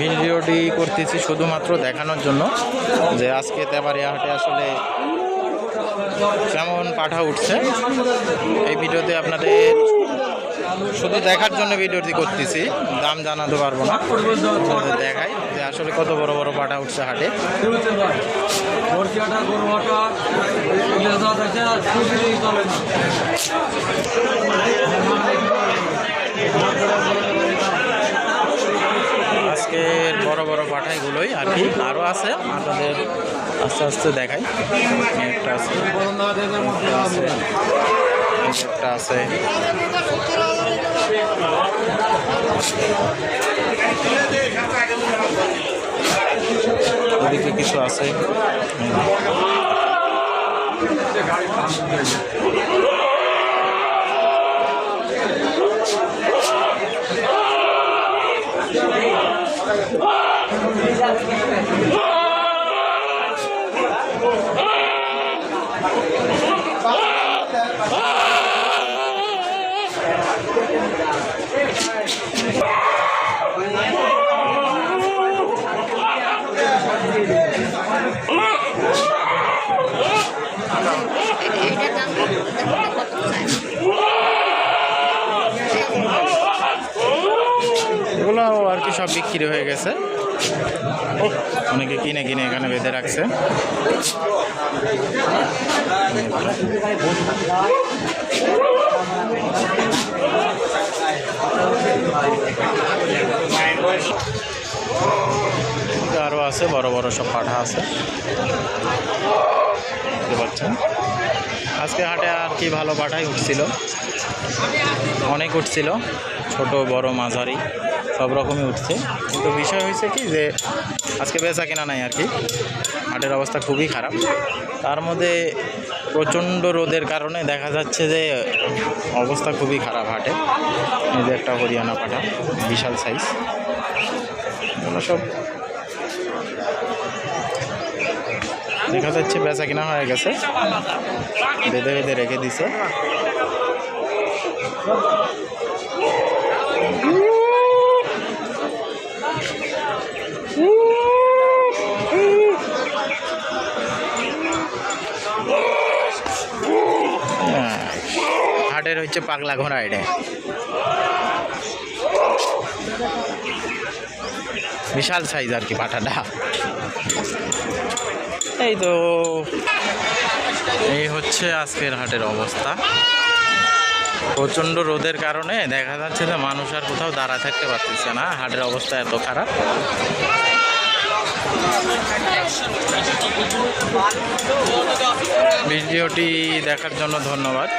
ভিডিওটি করতেছি শুধুমাত্র দেখানোর জন্য যে আজকে তেবারিয়া হাটে আসলে কেমন পাঠা উঠছে। এই ভিডিওতে আপনাদের শুধু দেখার জন্য ভিডিওটি করতেছি, দাম জানাতে পারব না। দেখাই যে আসলে কত বড় বড় পাঠা উঠছে হাটে আর সুবিধেই চলে না আজকের বড় বড় পাঠাইগুলোই আর কি আরও আছে, আপনাদের আস্তে আস্তে দেখাই। একটা আছে একটা আছে। ওদিকে কিছু আছে। চাই এগুলো আর কি সব বিক্রি হয়ে গেছে। অনেকে কিনে কিনে এখানে বেঁধে রাখছে। আরও আছে, বড় বড় সব পাঠা আছে। দেখতে পাচ্ছেন? আজকে হাটে আর কি ভালো পাঠাই উঠছিল? অনেক উঠছিল, ছোট, বড়, মাঝারি। সব রকমই উঠছে। কিন্তু বিষয় হয়েছে কি যে, আজকে বেচা কেনা নাই আর কি। হাটের অবস্থা খুবই খারাপ। তার মধ্যে প্রচণ্ড রোদের কারণে দেখা যাচ্ছে যে, অবস্থা খুবই খারাপ হাটে। যে একটা হরিয়ানা পাঠা বিশাল সাইজ সব দেখা যাচ্ছে বেচা কেনা হয়ে গেছে। বেঁধে বেঁধে রেখে দিছে। হাটের হচ্ছে পাগলা ঘোড়া এটা। বিশাল সাইজ আর কি পাঠাটা। এই তো, এই হচ্ছে আজকের হাটের অবস্থা। প্রচণ্ড রোদের কারণে দেখা যাচ্ছে যে মানুষ আর কোথাও দাঁড়া থাকতে পারতেছে না, হাটের অবস্থা এত খারাপ। ভিডিওটি দেখার জন্য ধন্যবাদ।